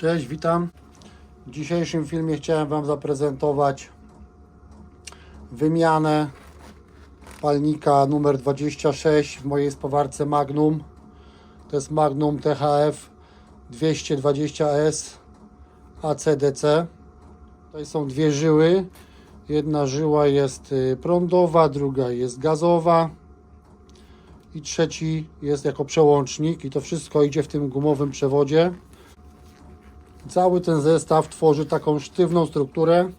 Cześć, witam. W dzisiejszym filmie chciałem Wam zaprezentować wymianę palnika numer 26 w mojej spawarce Magnum. To jest Magnum THF 220S ACDC. Tutaj są dwie żyły. Jedna żyła jest y, prądowa, druga jest gazowa i trzeci jest jako przełącznik i to wszystko idzie w tym gumowym przewodzie. Cały ten zestaw tworzy taką sztywną strukturę.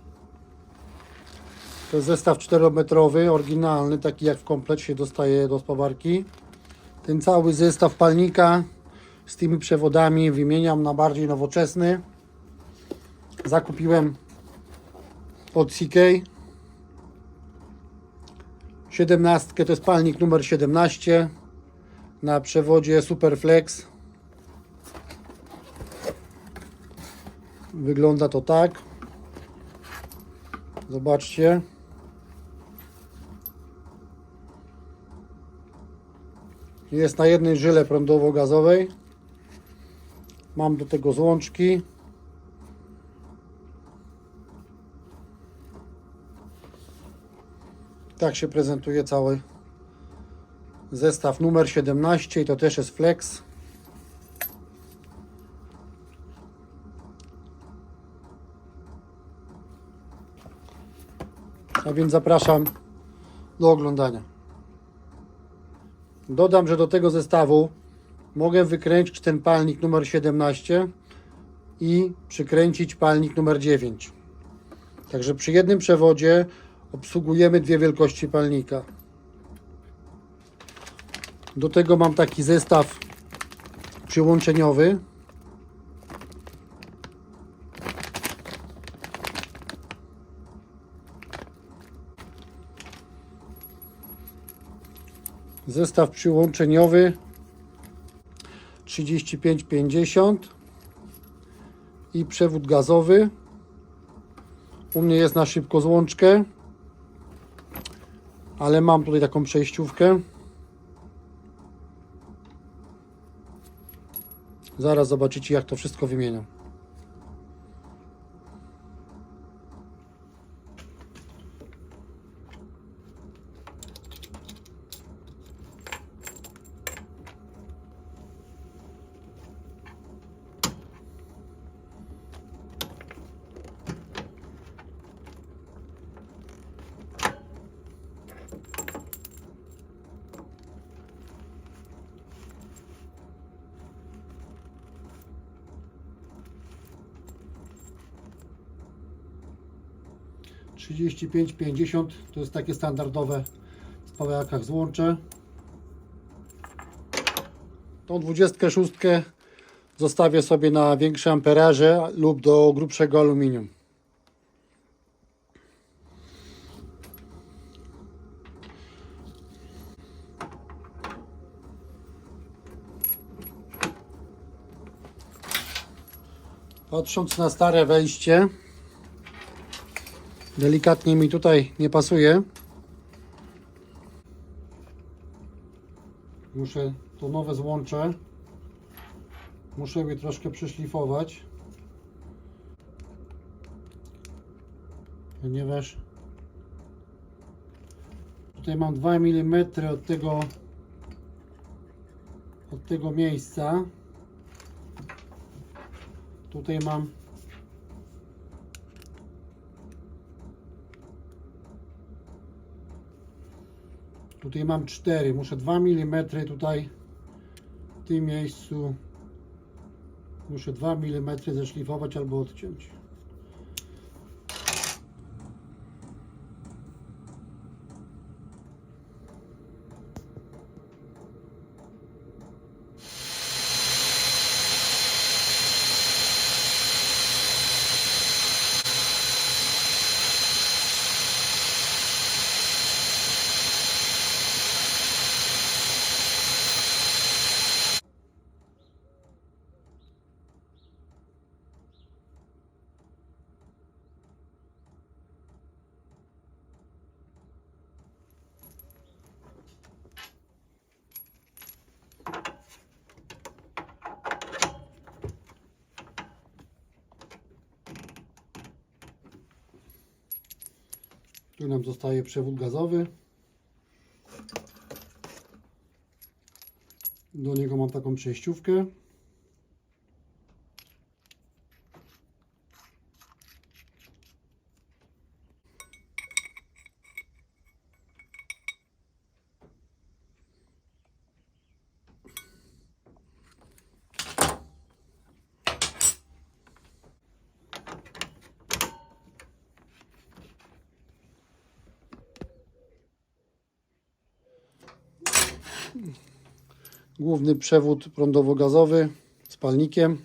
To jest zestaw 4-metrowy, oryginalny, taki jak w komplecie się dostaje do spawarki. Ten cały zestaw palnika z tymi przewodami wymieniam na bardziej nowoczesny. Zakupiłem od CK 17 to jest palnik numer 17 na przewodzie Superflex. Wygląda to tak. Zobaczcie. Jest na jednej żyle prądowo-gazowej. Mam do tego złączki. Tak się prezentuje cały zestaw numer 17 i to też jest flex. A więc zapraszam do oglądania. Dodam, że do tego zestawu mogę wykręcić ten palnik numer 17 i przykręcić palnik numer 9. Także przy jednym przewodzie obsługujemy dwie wielkości palnika. Do tego mam taki zestaw przyłączeniowy. Zestaw przyłączeniowy 3550 i przewód gazowy. U mnie jest na szybko złączkę, ale mam tutaj taką przejściówkę. Zaraz zobaczycie jak to wszystko wymieniam. Trzydzieści pięć pięćdziesiąt to jest takie standardowe w pawełkach złącze. Tą 26 zostawię sobie na większe amperaże lub do grubszego aluminium. Patrząc na stare wejście, delikatnie mi tutaj nie pasuje. Muszę to nowe złącze. Muszę je troszkę przyszlifować. Ponieważ tutaj mam 2 mm od tego od tego miejsca. Tutaj mam Tutaj mam 4, muszę 2 mm tutaj w tym miejscu muszę 2 mm zeszlifować albo odciąć. Tu nam zostaje przewód gazowy. Do niego mam taką przejściówkę. Główny przewód prądowo-gazowy z palnikiem.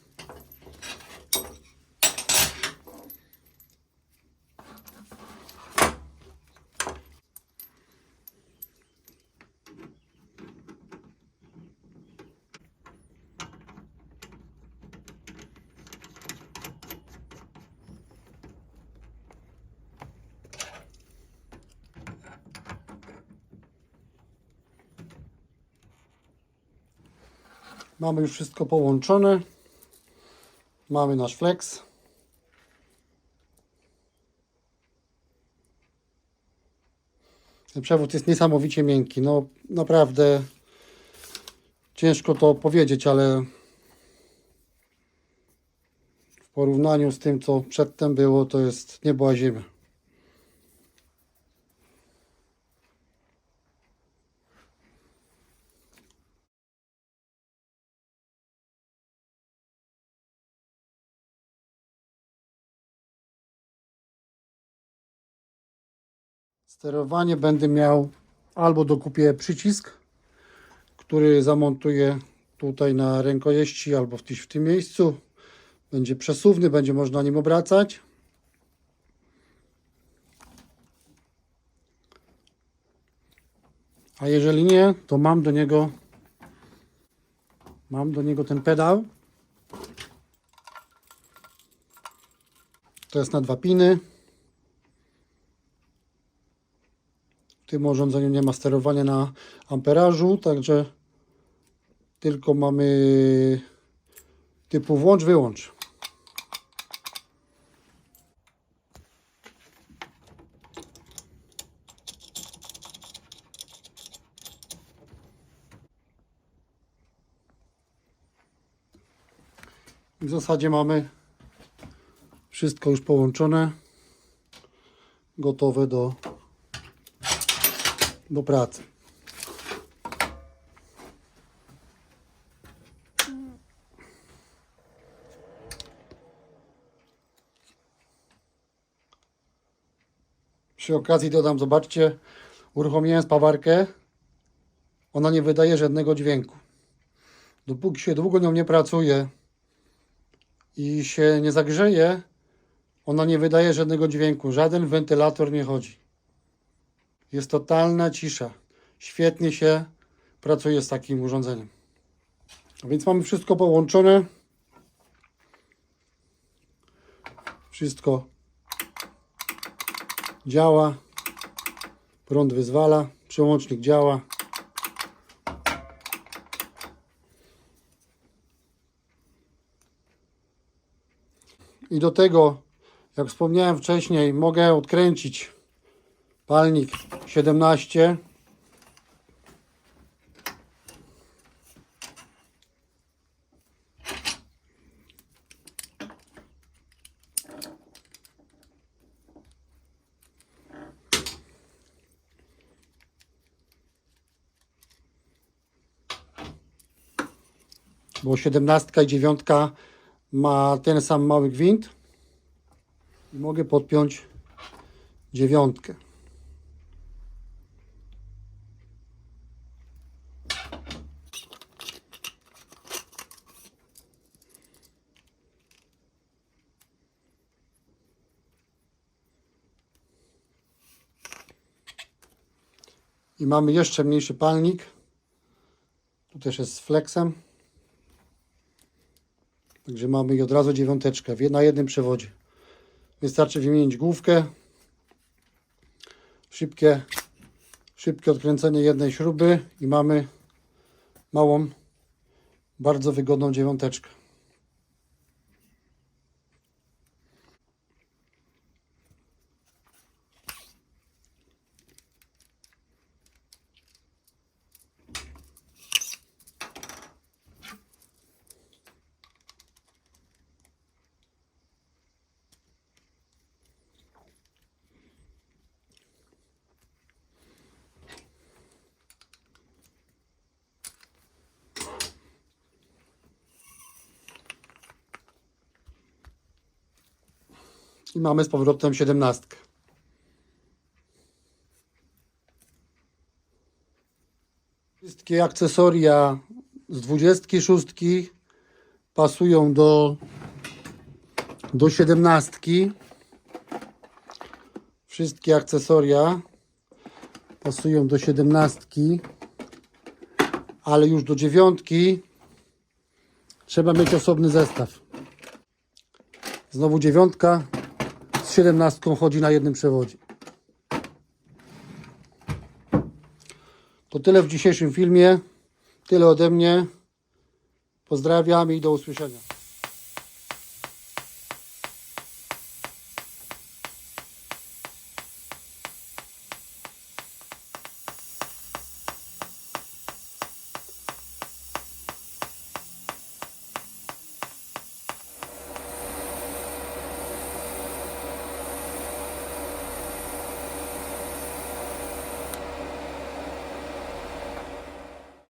Mamy już wszystko połączone. Mamy nasz flex. Ten przewód jest niesamowicie miękki. No naprawdę ciężko to powiedzieć, ale w porównaniu z tym, co przedtem było, to jest niebo a ziemia. Sterowanie będę miał albo dokupię przycisk, który zamontuję tutaj na rękojeści albo gdzieś w tym miejscu. Będzie przesuwny, będzie można nim obracać. A jeżeli nie, to mam do niego mam do niego ten pedał. To jest na dwa piny. W tym urządzeniu nie ma sterowania na amperażu, także tylko mamy typu włącz, wyłącz. W zasadzie mamy wszystko już połączone, gotowe do do pracy. Przy okazji dodam, zobaczcie, uruchomiłem spawarkę, ona nie wydaje żadnego dźwięku. Dopóki się długo nią nie pracuje i się nie zagrzeje, ona nie wydaje żadnego dźwięku, żaden wentylator nie chodzi. Jest totalna cisza. Świetnie się pracuje z takim urządzeniem. A więc mamy wszystko połączone. Wszystko działa. Prąd wyzwala. Przełącznik działa. I do tego, jak wspomniałem wcześniej, mogę odkręcić palnik 17 bo 17 i 9 ma ten sam mały gwint i mogę podpiąć dziewiątkę. I mamy jeszcze mniejszy palnik. Tu też jest z flexem. Także mamy i od razu dziewiąteczkę na jednym przewodzie. Wystarczy wymienić główkę. Szybkie, szybkie odkręcenie jednej śruby i mamy małą, bardzo wygodną dziewiąteczkę. I mamy z powrotem 17. Wszystkie akcesoria z 26 pasują do, do 17. Wszystkie akcesoria pasują do 17, ale już do dziewiątki trzeba mieć osobny zestaw. Znowu dziewiątka z 17 chodzi na jednym przewodzie. To tyle w dzisiejszym filmie. Tyle ode mnie. Pozdrawiam i do usłyszenia.